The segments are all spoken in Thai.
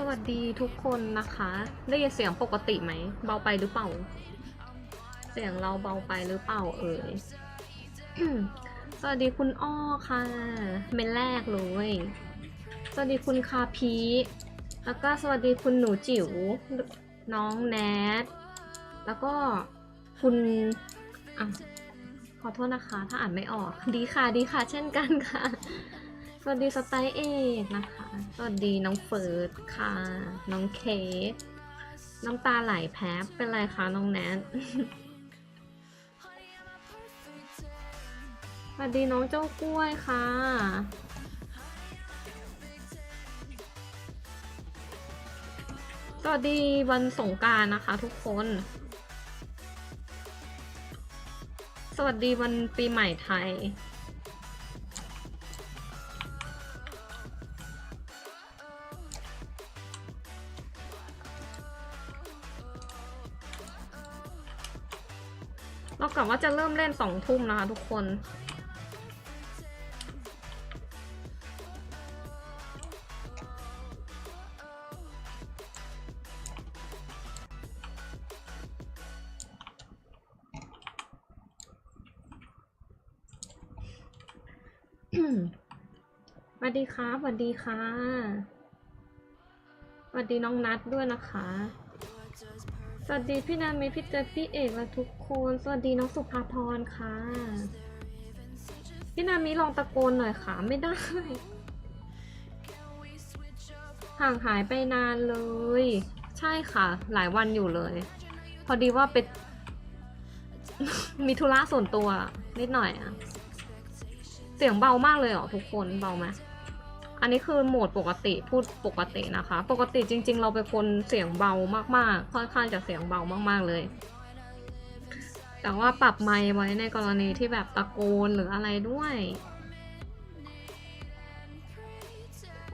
สวัสดีทุกคนนะคะ ได้ยินเสียงปกติไหม เบาไปหรือเปล่า เสียงเราเบาไปหรือเปล่าเอ่ย สวัสดีคุณอ้อค่ะเมนแรกเลย สวัสดีคุณคาพีแล้วก็สวัสดีคุณหนูจิ๋ว น้องแนท แล้วก็คุณอะขอโทษนะคะ ถ้าอ่านไม่ออก ดีค่ะ ดีค่ะ เช่นกันค่ะ วัสดีสไตล์เอกนะคะ สวัสดีน้องเฟิร์สค่ะ น้องเคสน้ำตาไหลแพ้เป็นไรคะน้องแนทสวัสดีน้องเจ้ากล้วยค่ะ สวัสดีวันสงการนะคะทุกคน สวัสดีวันปีใหม่ไทย สองทุ่มนะคะทุกคน สวัสดีครับสวัสดีค่ะสวัสดีน้องนัดด้วยนะคะ สวัสดีพี่นามิพี่เจอพี่เอกและทุกคน สวัสดีน้องสุภาพรค่ะ พี่นามิลองตะโกนหน่อยค่ะ ไม่ได้ ห่างหายไปนานเลย ใช่ค่ะ หลายวันอยู่เลย พอดีว่าเป็น มีธุระส่วนตัว นิดหน่อยอะเสียงเบามากเลยเหรอทุกคนเบาไหม อันนี้คือโหมดปกติพูดปกตินะคะ ปกติจริง ๆ เราเป็นคนเสียงเบามากๆ ค่อนข้างจะเสียงเบามากๆเลย แต่ว่าปรับไมค์ไว้ในกรณีที่แบบตะโกนหรืออะไรด้วย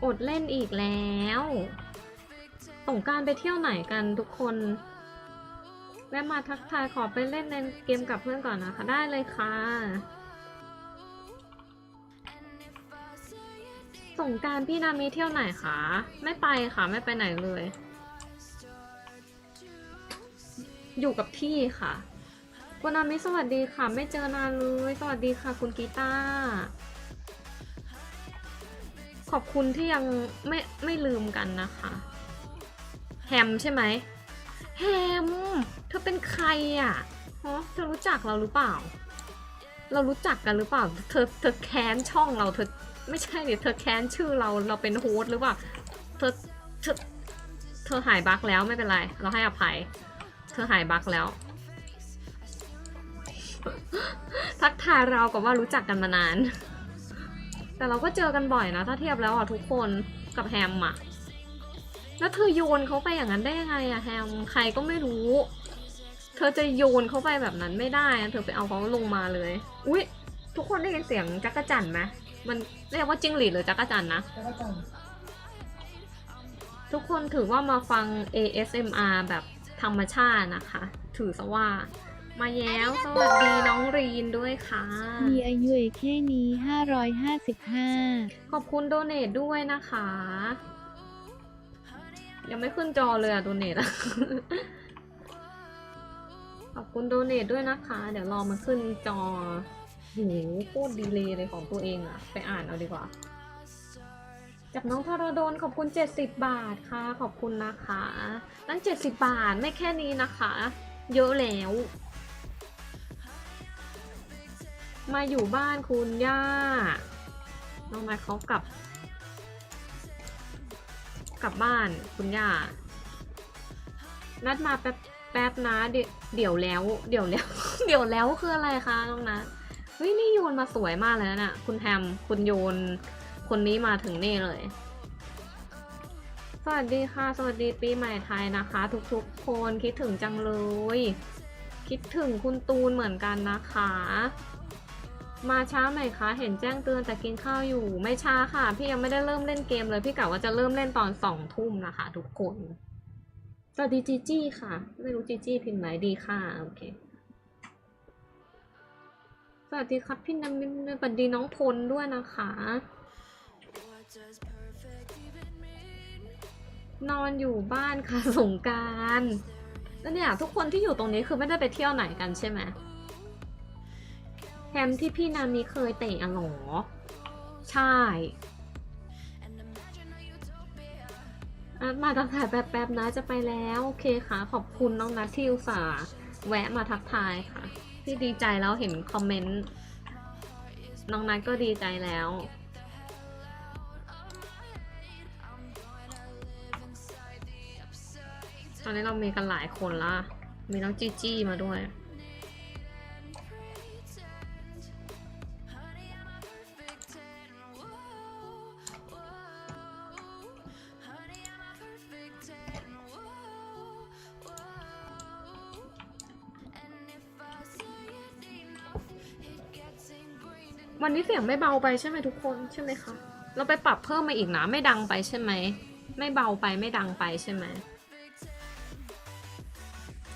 อดเล่นอีกแล้วสงการไปเที่ยวไหนกันทุกคนแวะมาทักทายขอไปเล่นในเกมกับเพื่อนก่อนนะคะ ได้เลยค่ะ งกรารพี่นามิเที่ยวไหนคะ ไม่ไปค่ะไม่ไปไหนเลย อยู่กับที่ค่ะคุณนามิสวัสดีค่ะ ไม่เจอนานเลย สวัสดีค่ะ คุณกีตาร์ขอบคุณที่ยังไม่ไม่ลืมกันนะคะ แฮมใช่ไหมแฮม เธอเป็นใครอะฮะเธอรู้จักเราหรือเปล่า เรารู้จักกันหรือเปล่า เธอเธอแค้นช่องเราเธอ ไม่ใช่ดิเธอแค้นชื่อเราเราเป็นโฮสหรือเปล่าเธอเธอเธอหายบั๊กแล้วไม่เป็นไร เราให้อภัย เธอหายบั๊กแล้ว ทักทายเรากับว่ารู้จักกันมานาน แต่เราก็เจอกันบ่อยนะ ถ้าเทียบแล้วอะทุกคนกับแฮมอะแล้วเธอโยนเขาไปอย่างนั้นได้ยังไงอะแฮมใครก็ไม่รู้ เธอจะโยนเขาไปแบบนั้นไม่ได้ เธอไปเอาเขาลงมาเลย อุ๊ย ทุกคนได้ยินเสียงจักรจั่นไหม มันเรียกว่าจิ้งหรีดหรือจักรจั่นนะ แล้วก็จังทุกคนถือว่ามาฟัง ASMR แบบธรรมชาตินะคะ ถือซะว่า มาแย้วสวัสดีน้องรีนด้วยค่ะ มีอายุแค่นี้ 555 ขอบคุณโดเน a ด้วยนะคะ ยังไม่ขึ้นจอเลยอะโดเน a อะ ขอบคุณโดเน a ด้วยนะคะ เดี๋ยวรอมันขึ้นจอ โหโคตรดีเลยเลยของตัวเองอะไปอ่านเอาดีกว่าจากน้องธรดลขอบคุณ 70 บาทค่ะ ขอบคุณนะคะตั้ง 70 บาทไม่แค่นี้นะคะ เยอะแล้ว มาอยู่บ้านคุณย่าน้องนาเขากลับ กลับบ้านคุณย่า นัดมาแป๊บแป๊บนะเดี๋ยวแล้ว เดี๋ยวแล้ว เดี๋ยวแล้วคืออะไรคะน้องนัท ฮ้ยนี่โยนมาสวยมากเลยนะน่ะคุณแฮมคุณโยนคนนี้มาถึงนี่เลย สวัสดีค่ะ สวัสดีปีใหม่ไทยนะคะ ทุกๆคนคิดถึงจังเลย คิดถึงคุณตูนเหมือนกันนะคะ มาช้าไหมคะเห็นแจ้งเตือนแต่กินข้าวอยู่ ไม่ช้าค่ะ พี่ยังไม่ได้เริ่มเล่นเกมเลย พี่กะว่าจะเริ่มเล่นตอนสองทุ่มนะคะ ทุกคนสวัสดีจีจี้ค่ะ ไม่รู้จีจี้พิมพ์ไหนดีค่ะ โอเค สวัสดีครับพี่น้ำมินสวัสดีน้องพลด้วยนะคะ นอนอยู่บ้านค่ะสงการแล้วเนี่ยทุกคนที่อยู่ตรงนี้คือไม่ได้ไปเที่ยวไหนกันใช่ไหมแฮมที่พี่นามีเคยเตะอะหรอ ใช่มาทักทายแป๊บๆนะจะไปแล้ว โอเคค่ะ ขอบคุณน้องนัทที่อุตส่าห์แวะมาทักทายค่ะ ที่ดีใจแล้วเห็นคอมเมนต์ น้องนัทก็ดีใจแล้ว ตอนนี้เรามีกันหลายคนละ มีน้องจีจี้มาด้วย วันนี้เสียงไม่เบาไปใช่ไหมทุกคนใช่ไหมคะ เราไปปรับเพิ่มมาอีกนะไม่ดังไปใช่ไหม ไม่เบาไปไม่ดังไปใช่ไหม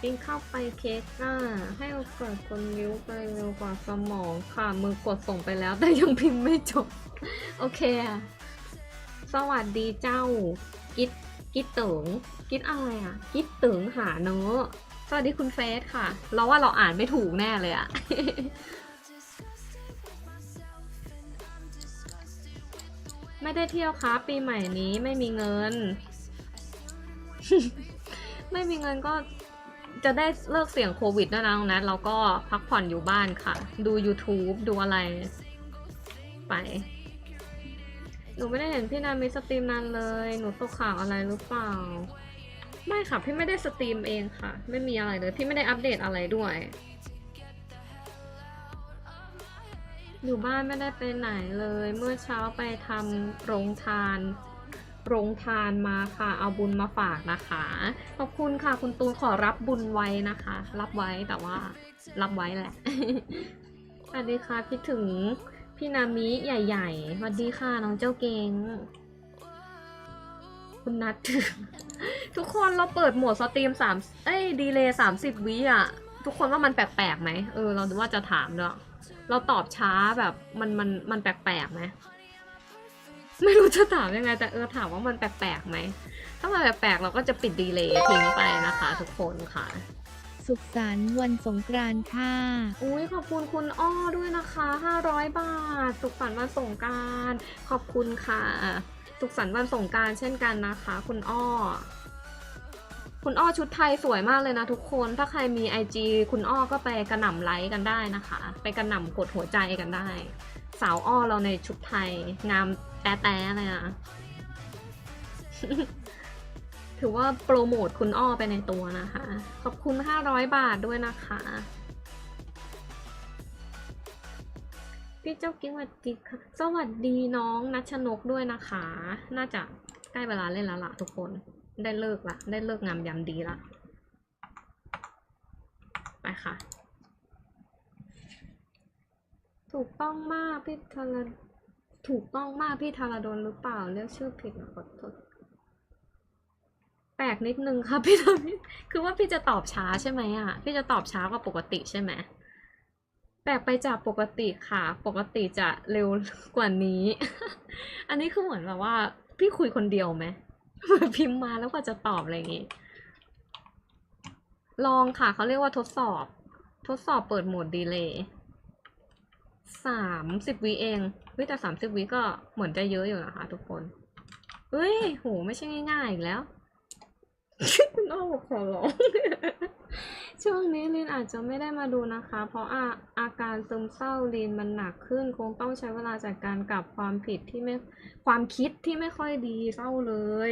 กินข้าวไปเค้กอะให้โอกาสคนนิ้วไปเร็วกว่าสมองค่ะ มือกดส่งไปแล้ว แต่ยังพิมพ์ไม่จบ โอเคอะสวัสดีเจ้า กิดกิดเติงกิดอะไรอะกิดเติงหาเนอะสวัสดีคุณเฟสค่ะ เราว่าเราอ่านไม่ถูกแน่เลยอะ ไม่ได้เที่ยวครับปีใหม่นี้ไม่มีเงิน ไม่มีเงินก็จะได้เลิกเสี่ยงโควิดแล้วนะน้องนัทเราก็พักผ่อนอยู่บ้านค่ะ ดู YouTube ดูอะไร ไป หนูไม่ได้เห็นพี่นามีสตรีมนานเลย หนูตกข่าวอะไรหรือเปล่า ไม่ค่ะ พี่ไม่ได้สตรีมเองค่ะ ไม่มีอะไรเลย พี่ไม่ได้อัปเดตอะไรด้วย อยู่บ้านไม่ได้ไปไหนเลย เมื่อเช้าไปทำโรงทาน โรงทานมาค่ะ เอาบุญมาฝากนะคะ ขอบคุณค่ะ คุณตูนขอรับบุญไว้นะคะ รับไว้แต่ว่า รับไว้แหละ สวัสดีค่ะคิดถึงพี่นามิใหญ่ๆสวัสดีค่ะน้องเจ้าเกงคุณนัททุกคนเราเปิดโหมดสตรีมสามเอ้ยดีเลย์สามสิบวิอะ ทุกคนว่ามันแปลกๆไหมเออ เราว่าจะถามด้วย เราตอบช้าแบบมันมันมันแปลกๆไหมไม่รู้จะถามยังไง แต่เออถามว่ามันแปลกๆไหม ถ้ามันแปลกๆเราก็จะปิดดีเลย์ทิ้งไปนะคะ ทุกคนค่ะ สุขสันต์วันสงกรานต์ค่ะ อุ้ยขอบคุณคุณอ้อด้วยนะคะ 500 บาท สุขสันต์วันสงกรารขอบคุณค่ะ สุขสันต์วันสงกรารเช่นกันนะคะ คุณอ้อ คุณอ้อชุดไทยสวยมากเลยนะทุกคน ถ้าใครมี IG คุณอ้อก็ไปกระหน่ำไลค์กันได้นะคะ ไปกระหน่ำกดหัวใจกันได้ สาวอ้อเราในชุดไทย งามแต๊ะๆเลยอะถือว่าโปรโมทคุณอ้อไปในตัวนะคะ ขอบคุณ 500 บาทด้วยนะคะ พี่เจ้ากิ๊กสวัสดีค่ะ สวัสดีน้องนัชนกด้วยนะคะ น่าจะใกล้เวลาเล่นแล้วล่ะทุกคน ได้เลิกละ ได้เลิกงามยามดีละ ไปค่ะ ถูกต้องมากพี่ธารถูกต้องมากพี่ธารดลหรือเปล่า เรียกชื่อผิดนะขอโทษแปลกนิดนึงค่ะพี่ทำคือว่าพี่จะตอบช้าใช่ไหมอะ พี่จะตอบช้ากว่าปกติใช่ไหมแปลกไปจากปกติค่ะ ปกติจะเร็วกว่านี้ อันนี้คือเหมือนแบบว่า พี่คุยคนเดียวไหม พิมพ์มาแล้วก็จะตอบอะไรอย่างงี้ ลองค่ะเขาเรียกว่าทดสอบ ทดสอบเปิดโหมดดีเลย์สามสิบวิเองเฮ้ยแต่สามสิบวิก็เหมือนจะเยอะอยู่นะคะทุกคนเฮ้ย โห ไม่ใช่ง่ายๆอีกแล้วนอ้อบอกขอร้อง ช่วงนี้ลินอาจจะไม่ได้มาดูนะคะ เพราะอาอาการซึมเศร้าลินมันหนักขึ้น คงต้องใช้เวลาจัดการกับความผิดที่ไม่ความคิดที่ไม่ค่อยดีเศร้าเลย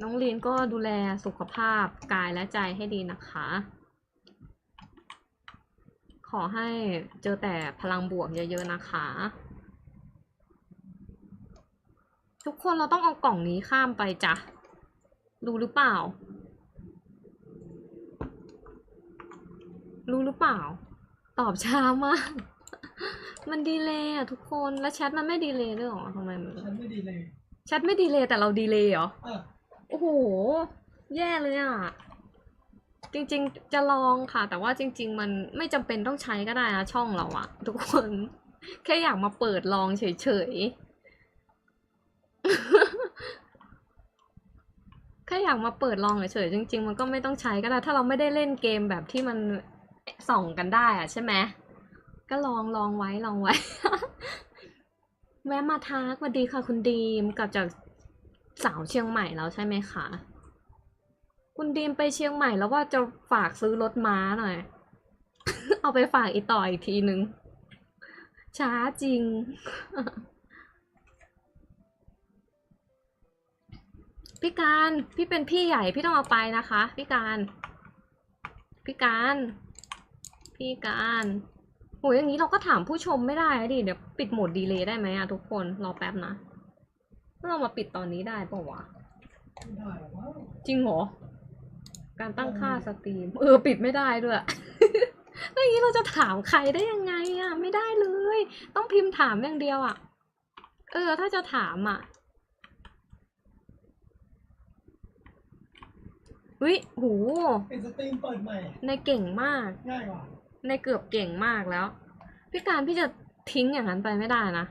น้องลินก็ดูแลสุขภาพกายและใจให้ดีนะคะ ขอให้เจอแต่พลังบวกเยอะๆนะคะ ทุกคนเราต้องเอากล่องนี้ข้ามไปจ้ะรู้หรือเปล่า รู้หรือเปล่า ตอบช้ามาก มันดีเลยอะทุกคน แล้วแชทมันไม่ดีเลยด้วยเหรอทำไมมันฉันไม่ดีเลยแชทไม่ดีเลยแต่เราดีเลยเหรอ เออโอ้โห แย่เลยอะ จริงๆ จะลองค่ะ แต่ว่าจริง ๆ มันไม่จำเป็นต้องใช้ก็ได้นะช่องเราอะทุกคน แค่อยากมาเปิดลองเฉยๆขแค่อยากมาเปิดลองเฉยๆจริง ๆ มันก็ไม่ต้องใช้ก็ได้ ถ้าเราไม่ได้เล่นเกมแบบที่มัน ส่องกันได้อะใช่ไหมก็ลองลองไว้ลองไว้ แวะมาทักสวัสดีค่ะ คุณดีมกลับจากสาวเชียงใหม่แล้วใช่ไหมคะคุณดีมไปเชียงใหม่แล้วว่าจะฝากซื้อรถม้าหน่อย เอาไปฝากอีต่ออีกทีนึง ช้าจริง พี่การ พี่เป็นพี่ใหญ่พี่ต้องเอาไปนะคะ พี่การ พี่การ พี่การโหอย่างนี้เราก็ถามผู้ชมไม่ได้อะดิ เดี๋ยวปิดโหมดดีเลย์ได้ไหมอะทุกคน รอแป๊บนะเรามาปิดตอนนี้ได้ปะวะไม่ได้หรอกมั้งจริงเหรอ การตั้งค่าสตรีม เออ ปิดไม่ได้ด้วยแล้วอย่างนี้เราจะถามใครได้ยังไงอะไม่ได้เลย ต้องพิมพ์ถามอย่างเดียวอะเออ ถ้าจะถามอะวิหู เป็นสตรีมเปิดใหม่ ในเก่งมาก ง่ายกว่า ในเกือบเก่งมากแล้ว พี่การพี่จะทิ้งอย่างนั้นไปไม่ได้นะ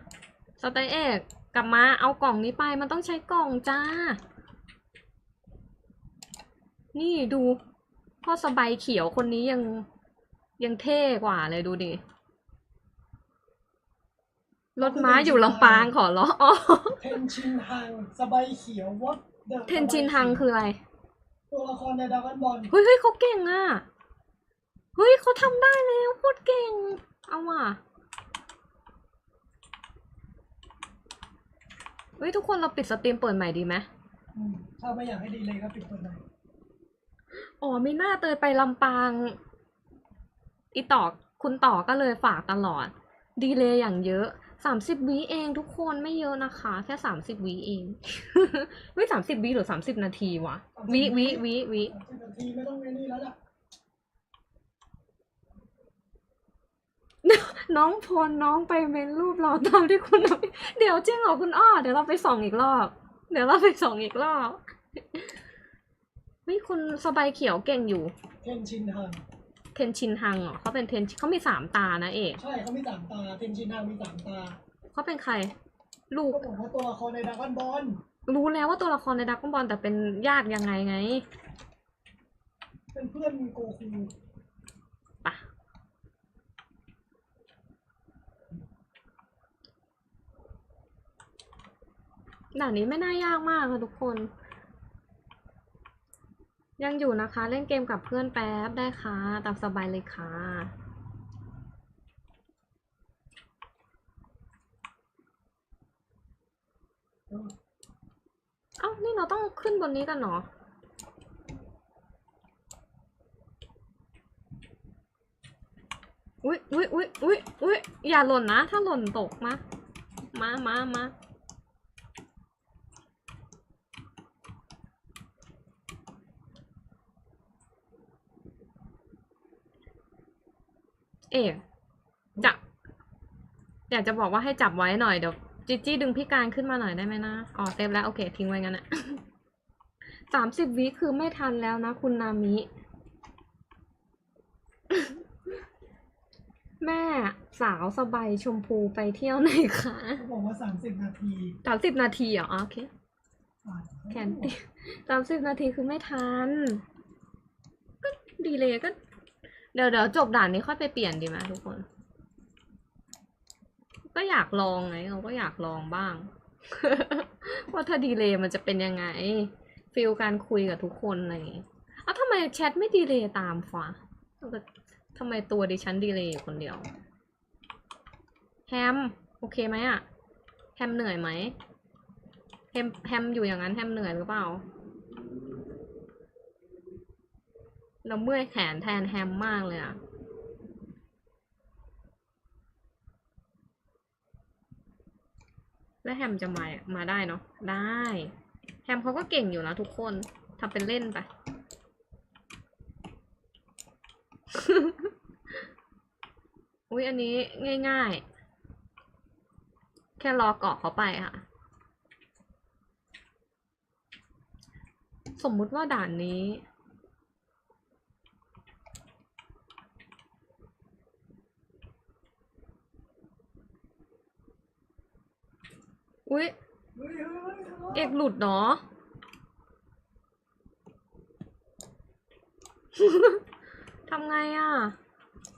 สไตล์เอกกลับมาเอากล่องนี้ไปมันต้องใช้กล่องจ้า นี่ดูพ่อสบายเขียวคนนี้ยังยังเท่กว่าเลยดูดิรถม้าอยู่ลำปางขอร้องอ๋อเทนชินฮังสบายเขียววอตเดอะเทนจินทังคืออะไร ตัวละครในดราก้อนบอลเฮ้ยเฮ้ยเขาเก่งอะเฮ้ยเขาทำได้แล้วโคตรเก่ง เอาว่ะเฮ้ยทุกคนเราปิดสตรีมเปิดใหม่ดีไหมมถ้าไม่อยากให้ดีเลยก็ปิดเปิดใหม่อ๋อไม่น่าเตยไปลำปาง อีต่อคุณต่อก็เลยฝากตลอด ดีเลยอย่างเยอะสามสิบวิเองทุกคนไม่เยอะนะคะ แค่สามสิบวิเองเฮ้ยสามสิบวิหรือสามสิบนาทีวะวิวิวิวิสามสิบนาทีไม่ต้องไอ้นี่แล้วล่ะ น้องพลน้องไปเมนรูปเราตามที่คุณเอาไปเดี๋ยวจริงเหรอคุณอ้อ เดี๋ยวเราไปส่องอีกรอบ เดี๋ยวเราไปส่องอีกรอบเฮ้ยคุณสบายเขียวเก่งอยู่ เทนชินฮังเทนชินฮังเหรอเขาเป็นเทนเขามีสามตานะเอกใช่เขามีสามตา เทนชินฮังมีสามตาเขาเป็นใคร ลูกก็บอกว่าตัวละครในดราก้อนบอลรู้แล้วว่าตัวละครในดักบอลแต่เป็นญาติยังไงไง เป็นเพื่อนโกคู ด่านนี้ไม่น่ายากมากค่ะทุกคน ยังอยู่นะคะ เล่นเกมกับเพื่อนแป๊บได้ค่ะ ตามสบายเลยค่ะ เอ้า นี่เราต้องขึ้นบนนี้กันเหรออุ๊ยอุ๊ยอุ๊ยอุ๊ยอุ๊ยอย่าหล่นนะ ถ้าหล่นตกมา มามามา เอ๊ะจับอยากจะบอกว่าให้จับไว้หน่อยเดี๋ยวจิจี้ดึงพี่การขึ้นมาหน่อยได้ไหมนะอ๋อเซฟแล้วโอเค ทิ้งไว้งั้นอะสามสิบวิคือไม่ทันแล้วนะ คุณนามิ แม่สาวสบายชมพูไปเที่ยวไหนคะเขาบอกว่าสามสิบนาทีสามสิบนาทีเหรออ๋อโอเคอ่านแคนติสามสิบนาทีคือไม่ทัน ก็ดีเลยก็ เดี๋ยวเดี๋ยวจบด่านนี้ค่อยไปเปลี่ยนดีไหมทุกคน ก็อยากลองไงเราก็อยากลองบ้าง ว่าถ้าดีเลย์มันจะเป็นยังไงฟิลการคุยกับทุกคนอะไรอย่างงี้อ้าวทำไมแชทไม่ดีเลย์ตามฟ้าทำไมตัวดิฉันดีเลยอยู่คนเดียว แฮม โอเคไหมอะแฮมเหนื่อยไหมแฮมแฮมอยู่อย่างนั้นแฮมเหนื่อยหรือเปล่า เราเมื่อยแขนแทนแฮมมากเลยอะแล้วแฮมจะมามาได้เนาะ ได้ แฮมเขาก็เก่งอยู่นะทุกคนทำเป็นเล่นไป อุ้ยอันนี้ง่ายๆ แค่รอเกาะเขาไปค่ะ สมมุติว่าด่านนี้ อุ๊ยเฮ้ยเฮ้ยเฮ้ยเอกหลุดเนาะทำไงอะ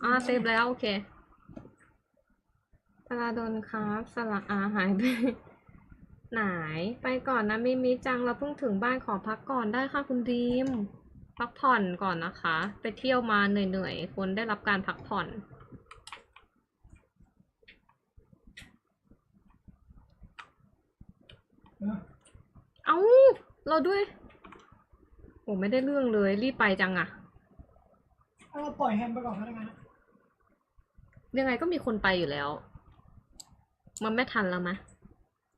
อ่าเซฟแล้ว โอเคปลาโดนครับสละอาหายไป ไหน ไปก่อนนะมิมิจังเราเพิ่งถึงบ้านขอพักก่อนได้ค่ะคุณดีม พักผ่อนก่อนนะคะ ไปเที่ยวมาเหนื่อยๆควรได้รับการพักผ่อน นะ เอ้า เราด้วย โอ้ไม่ได้เรื่องเลย รีบไปจังอะถ้าเราปล่อยแฮมไปก่อนก็ได้ไงนะยังไงก็มีคนไปอยู่แล้ว มันไม่ทันแล้วมะ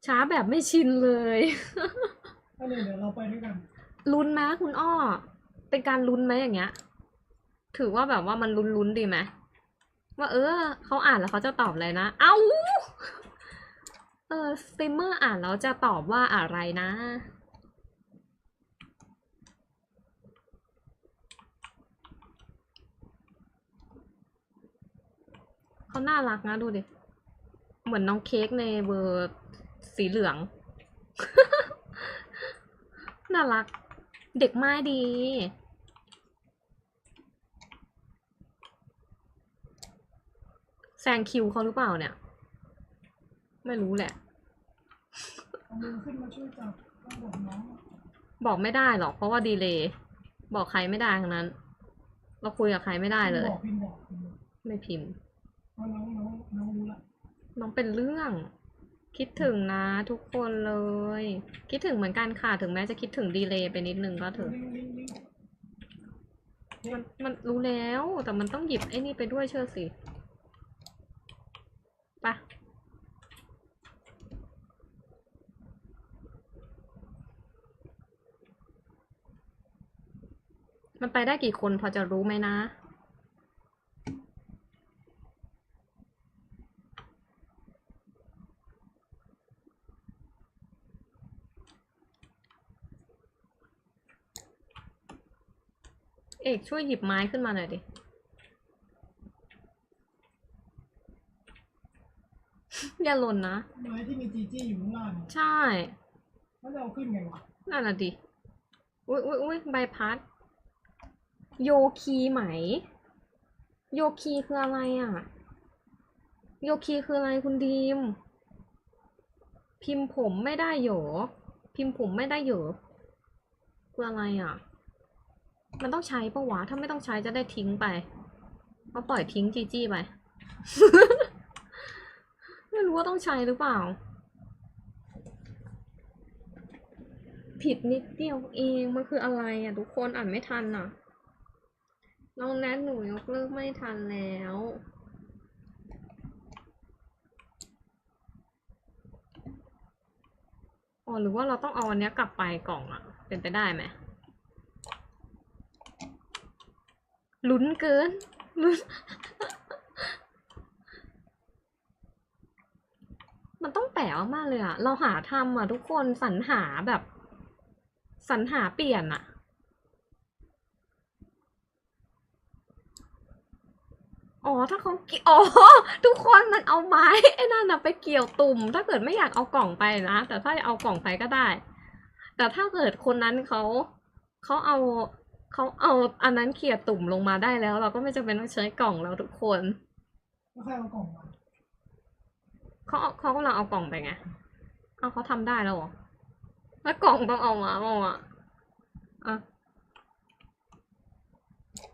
ช้าแบบไม่ชินเลย ก็เลยเดี๋ยวเราไปด้วยกัน ลุ้นไหมคุณอ้อ เป็นการลุ้นไหมอย่างเงี้ย ถือว่าแบบว่ามันลุ้นๆดีไหมว่าเออเขาอ่านแล้วเขาจะตอบอะไรนะ เอ้า เออสตรีมเมอร์อ่านแล้วจะตอบว่าอะไรนะ เขาน่ารักนะดูดิ เหมือนน้องเค้กในเบอร์สีเหลือง น่ารัก เด็กไมาดีแซงคิวเขาหรือเปล่าเนี่ย ไม่รู้แหละเอามือขึ้นมาช่วยจับต้องบอกน้องบอกไม่ได้หรอก เพราะว่าดีเลย์บอกใครไม่ได้ทั้งนั้น เราคุยกับใครไม่ได้เลยบอกพิมพ์บอกพิมพ์บอกไม่พิมพ์เพราะน้องน้องน้องรู้ละน้องเป็นเรื่อง คิดถึงนะ ทุกคนเลย คิดถึงเหมือนกันค่ะ ถึงแม้จะคิดถึงดีเลย์ไปนิดนึงก็เถอะลิงลิงลิงมันมันรู้แล้ว แต่มันต้องหยิบไอ้นี่ไปด้วยเชื่อสิไปะ มันไปได้กี่คนพอจะรู้ไหมนะ เอกช่วยหยิบไม้ขึ้นมาหน่อยดิอย่าหล่นนะไม้ที่มีจีจี้อยู่ข้างล่างอะใช่แล้วจะเอาขึ้นไงวะนั่นน่ะดิ อุ้ยอุ้ยอุ้ยใบพัด โยคีไหม โยคีคืออะไรอะ โยคีคืออะไรคุณดีม พิมพ์ผมไม่ได้เหรอพิมพ์ผมไม่ได้เหรอคืออะไรอะ มันต้องใช้ปะวะ ถ้าไม่ต้องใช้จะได้ทิ้งไปก็ปล่อยทิ้งจีจี้ไป ไม่รู้ว่าต้องใช้หรือเปล่า ผิดนิดเดียวเอง มันคืออะไรอะ ทุกคนอ่านไม่ทันอะ น้องแนทหนูยกเลิกไม่ทันแล้ว อ๋อหรือว่าเราต้องเอาอันเนี้ยกลับไปกล่องอะเป็นไปได้ไหมลุ้นเกินลุ้นมันต้องแปลกมากเลยอะเราหาทำอะทุกคนสรรหาแบบ สรรหาเปลี่ยนอะ อ๋อถ้าเขาเกี่ยวอ๋อทุกคนมันเอาไม้ไอ้นั่นอะไปเกี่ยวตุ่ม ถ้าเกิดไม่อยากเอากล่องไปนะแต่ถ้าเอากล่องไปก็ได้ แต่ถ้าเกิดคนนั้นเขาเขาเอาเขาเอาอันนั้นเขี่ยตุ่มลงมาได้แล้ว เราก็ไม่จำเป็นต้องใช้กล่องแล้วทุกคนแล้วใครเอากล่องมาเขาเอาเขากำลังเอากล่องไปไงเอาเขาทำได้แล้วเหรอแล้วกล่องต้องเอามาเอาอะอะ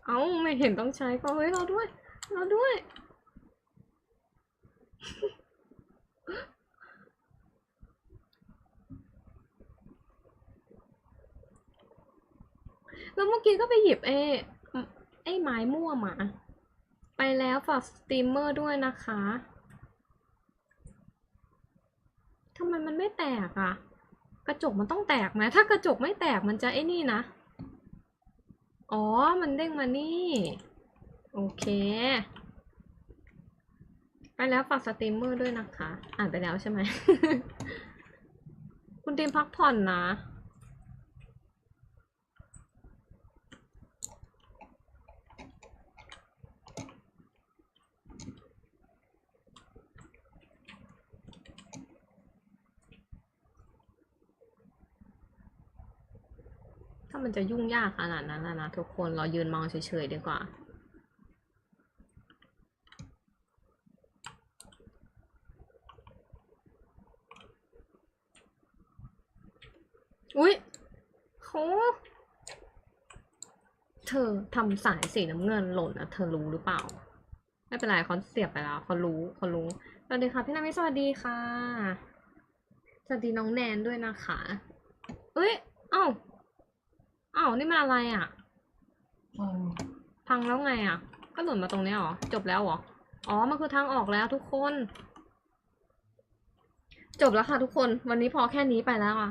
เอาไม่เห็นต้องใช้ก็เฮ้ยเราด้วย เราด้วย แล้วเมื่อกี้ก็ไปหยิบไอ้ไอ้ไม้ม่วมา ไปแล้วฝากสตรีมเมอร์ด้วยนะคะทำไมมันไม่แตกอะกระจกมันต้องแตกไหมถ้ากระจกไม่แตกมันจะไอ้นี่นะ อ๋อ มันเด้งมานี่ โอเค ไปแล้วฝากสตรีมเมอร์ด้วยนะคะ อ่านไปแล้วใช่ไหม คุณทีมพักผ่อนนะทำมันจะยุ่งยากขนาดนั้นนะทุกคน เรายืนมองเฉยๆดีกว่า อุ๊ยโหเธอทำสายสีน้ำเงินหล่นนะเธอรู้หรือเปล่า ไม่เป็นไรเขาเสียบไปแล้วเขารู้เขารู้สวัสดีค่ะ พี่นามิสวัสดีค่ะ สวัสดีน้องแนนด้วยนะคะเอ้ยเอ้าเอ้านี่มันอะไรอะฟังพังแล้วไงอะ ก็หล่นมาตรงเนี้ยเหรอ จบแล้วเหรอ อ๋อ มันคือทางออกแล้วทุกคน จบแล้วค่ะทุกคน วันนี้พอแค่นี้ไปแล้วอะ